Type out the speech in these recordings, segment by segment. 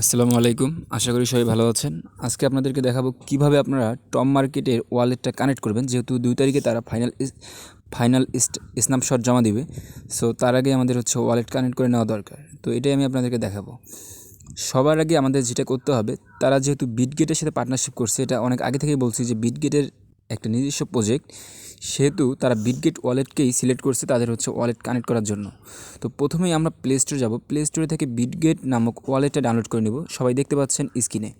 আসসালামু আলাইকুম। আশা করি সবাই ভালো আছেন। আজকে আপনাদেরকে দেখাবো কীভাবে আপনারা টম মার্কেটের ওয়ালেটটা কানেক্ট করবেন। যেহেতু দুই তারিখে তারা ফাইনাল ফাইনাল স্ন্যাপশট জমা দিবে। সো তার আগে আমাদের হচ্ছে ওয়ালেট কানেক্ট করে নেওয়া দরকার। তো এটাই আমি আপনাদেরকে দেখাবো। সবার আগে আমাদের যেটা করতে হবে, তারা যেহেতু বিটগেটের সাথে পার্টনারশিপ করছে, এটা অনেক আগে থেকেই বলছি যে বিটগেটের একটা নিজস্ব প্রজেক্ট সেহেতু তারা বিটগেট ওয়ালেটকেই সিলেক্ট করছে তাদের হচ্ছে ওয়ালেট কানেক্ট করার জন্য। তো প্রথমেই আমরা প্লে স্টোরে যাব। প্লে স্টোরে থেকে বিটগেট নামক ওয়ালেটটা ডাউনলোড করে নেব। সবাই দেখতে পাচ্ছেন স্ক্রিনে।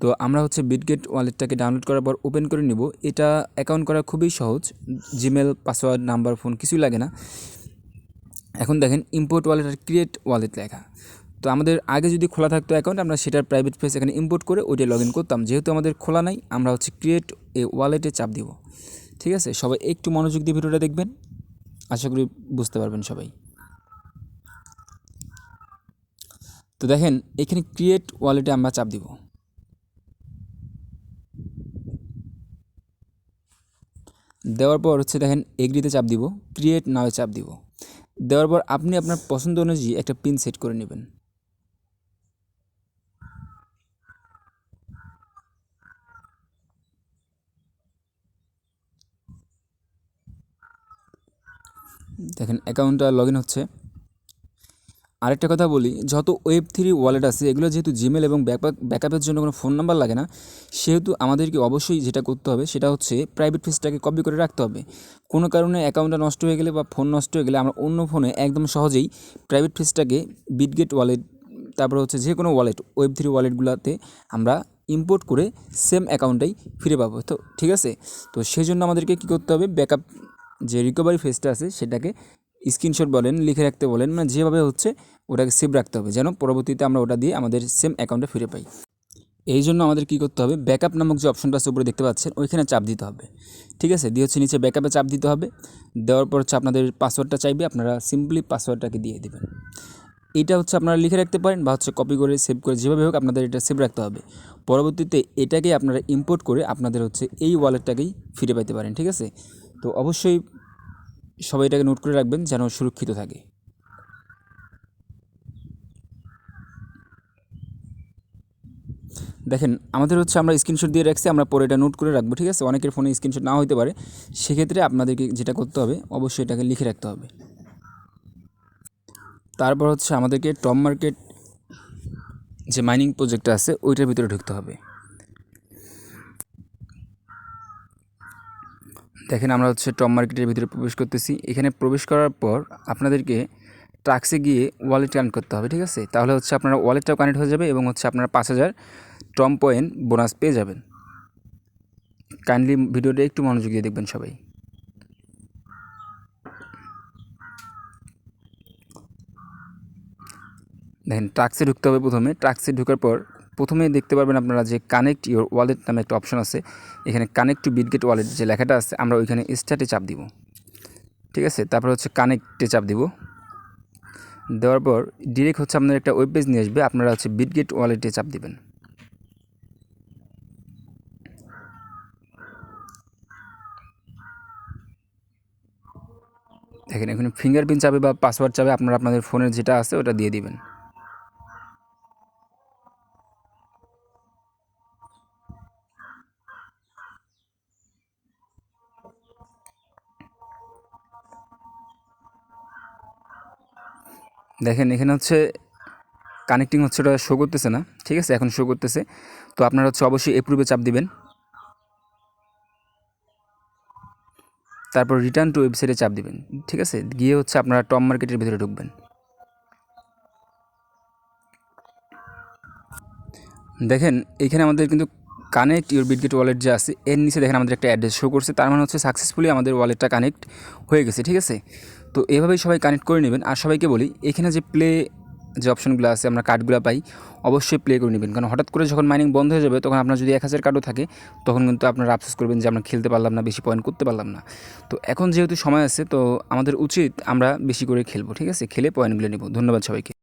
তো আমরা হচ্ছে বিটগেট ওয়ালেটটাকে ডাউনলোড করার পর ওপেন করে নিব। এটা অ্যাকাউন্ট করা খুবই সহজ। জিমেল পাসওয়ার্ড নাম্বার ফোন কিছুই লাগে না। এখন দেখেন ইম্পোর্ট ওয়ালেট আর ক্রিয়েট ওয়ালেট লেখা। তো আমাদের আগে যদি খোলা থাকতো অ্যাকাউন্ট আমরা সেটার প্রাইভেট ফেস এখানে ইম্পোর্ট করে ওইটা লগ ইন করতাম। যেহেতু আমাদের খোলা নাই, আমরা হচ্ছে ক্রিয়েট এ ওয়ালেটে চাপ দিব। ঠিক আছে? সবাই একটু মনোযোগ দিয়ে ভিডিওটা দেখবেন। আশা করি বুঝতে পারবেন সবাই। তো দেখেন, এখানে ক্রিয়েট ওয়ালেটে আমরা চাপ দিব। দেওয়ার পর হচ্ছে দেখেন এগ্রিতে চাপ দিব ক্রিয়েট নাওয়ে চাপ দিব। দেওয়ার পর আপনি আপনার পছন্দ অনুযায়ী একটা পিন সেট করে নেবেন। দেখেন অ্যাকাউন্টটা লগ ইন হচ্ছে। আরেকটা কথা বলি, যত ওয়েব থ্রি ওয়ালেট আছে, এগুলো যেহেতু জিমেল এবং ব্যাকআপ ব্যাকআপের জন্য কোনো ফোন নাম্বার লাগে না, সেহেতু আমাদেরকে অবশ্যই যেটা করতে হবে, সেটা হচ্ছে প্রাইভেট ফেসটাকে কপি করে রাখতে হবে। কোনো কারণে অ্যাকাউন্টটা নষ্ট হয়ে গেলে বা ফোন নষ্ট হয়ে গেলে আমরা অন্য ফোনে একদম সহজেই প্রাইভেট ফেসটাকে বিটগেট ওয়ালেট তারপরে হচ্ছে যে কোনো ওয়ালেট ওয়েব থ্রি ওয়ালেটগুলোতে আমরা ইম্পোর্ট করে সেম অ্যাকাউন্টটাই ফিরে পাবো। তো ঠিক আছে? তো সেই জন্য আমাদেরকে কী করতে হবে? ব্যাকআপ যে রিকভারি ফেসটা আছে, সেটাকে স্ক্রিনশট বলেন, লিখে রাখতে বলেন মানে যেভাবে হচ্ছে ওটাকে সেভ রাখতে হবে, যেন পরবর্তীতে আমরা ওটা দিয়ে আমাদের সেম অ্যাকাউন্টে ফিরে পাই। এই জন্য আমাদের কী করতে হবে ব্যাকআপ নামক যে অপশনটা আছে উপরে দেখতে পাচ্ছেন, ওইখানে চাপ দিতে হবে। ঠিক আছে? দিয়ে হচ্ছে নিচে ব্যাকআপে চাপ দিতে হবে, দেওয়ার পর হচ্ছে আপনাদের পাসওয়ার্ডটা চাইবে, আপনারা সিম্পলি পাসওয়ার্ডটাকে দিয়ে দেবেন। এটা হচ্ছে আপনারা লিখে রাখতে পারেন বা হচ্ছে কপি করে সেভ করে, যেভাবে হোক আপনাদের এটা সেভ রাখতে হবে। পরবর্তীতে এটাকে আপনারা ইম্পোর্ট করে আপনাদের হচ্ছে এই ওয়ালেটটাকেই ফিরে পাইতে পারেন, ঠিক আছে? তো অবশ্যই সবাই এটাকে নোট করে রাখবেন যেন সুরক্ষিত থাকে। দেখেন, আমাদের হচ্ছে আমরা স্ক্রিনশট দিয়ে রাখছি, আমরা পরে এটা নোট করে রাখব, ঠিক আছে? অনেকের ফোনে স্ক্রিনশট না হতে পারে। সেক্ষেত্রে আপনাদেরকে যেটা করতে হবে, অবশ্যই এটাকে লিখে রাখতে হবে। তারপর হচ্ছে আমাদেরকে টপ মার্কেট যে মাইনিং প্রজেক্টটা আছে, ওইটার ভিতরে ঢুকতে হবে। দেখেন আমরা হচ্ছে টপ মার্কেটের ভিতরে প্রবেশ করতেছি। এখানে প্রবেশ করার পর আপনাদেরকে ট্রাক্সে গিয়ে ওয়ালেট কানেক্ট করতে হবে, ঠিক আছে? তাহলে হচ্ছে আপনারা ওয়ালেটটাও কানেক্ট হয়ে যাবে এবং হচ্ছে আপনারা পাঁচ হাজার টম পয়েন্ট বোনাস পেয়ে যাবেন। কাইন্ডলি ভিডিওটা একটু মনোযোগ দিয়ে দেখবেন সবাই। দেখেন ট্রাক্সে ঢুকতে হবে প্রথমে। ট্রাক্সে ঢোকার পর প্রথমে দেখতে পারবেন আপনারা যে কানেক্ট ইউর ওয়ালেট নামে একটা অপশন আছে। এখানে কানেক্ট টু বিটগেট ওয়ালেট যে লেখাটা আছে, আমরা ওইখানে স্টার্টে চাপ দিব। ঠিক আছে? তারপর হচ্ছে কানেক্টে চাপ দিব। দেওয়ার পর ডিরেক্ট হচ্ছে আপনার একটা ওয়েব পেজ নিয়ে আসবে, আপনারা হচ্ছে বিটগেট ওয়ালেটে চাপ দিবেন। দেখেন, এখানে ফিঙ্গারপ্রিন্ট চাবে বা পাসওয়ার্ড চাবে আপনারা আপনাদের ফোনের যেটা আছে, ওটা দিয়ে দিবেন। দেখেন, এখানে হচ্ছে কানেক্টিং হচ্ছে ওটা শো করতেছে না, ঠিক আছে? এখন শো করতেছে। তো আপনারা হচ্ছে অবশ্যই এপ্রুভে চাপ দিবেন। তারপর রিটার্ন টু ওয়েবসাইটে চাপ দিবেন, ঠিক আছে? গিয়ে হচ্ছে আপনারা টপ মার্কেটের ভিতরে ঢুকবেন। দেখেন, এখানে আমাদের কিন্তু কানেক্ট ইউর বিটগেট ওয়ালেট যে আছে, এর নিচে দেখেন আমাদের একটা অ্যাড্রেস শো করছে, তার মানে হচ্ছে সাকসেসফুলি আমাদের ওয়ালেটটা কানেক্ট হয়ে গেছে, ঠিক আছে? তো এভাবেই সবাই কানেক্ট করে নেবেন। আর সবাইকে বলি, এখানে যে প্লে যে অপশনগুলো আছে, আমরা কার্ডগুলো পাই, অবশ্যই প্লে করে নেবেন। কারণ হঠাৎ করে যখন মাইনিং বন্ধ হয়ে যাবে, তখন আপনার যদি এক হাজার কার্ডও থাকে, তখন কিন্তু আপনারা আফসোস করবেন যে আমরা খেলতে পারলাম না, বেশি পয়েন্ট করতে পারলাম না। তো এখন যেহেতু সময় আছে, তো আমাদের উচিত আমরা বেশি করে খেলব, ঠিক আছে? খেলে পয়েন্টগুলো নেব। ধন্যবাদ সবাইকে।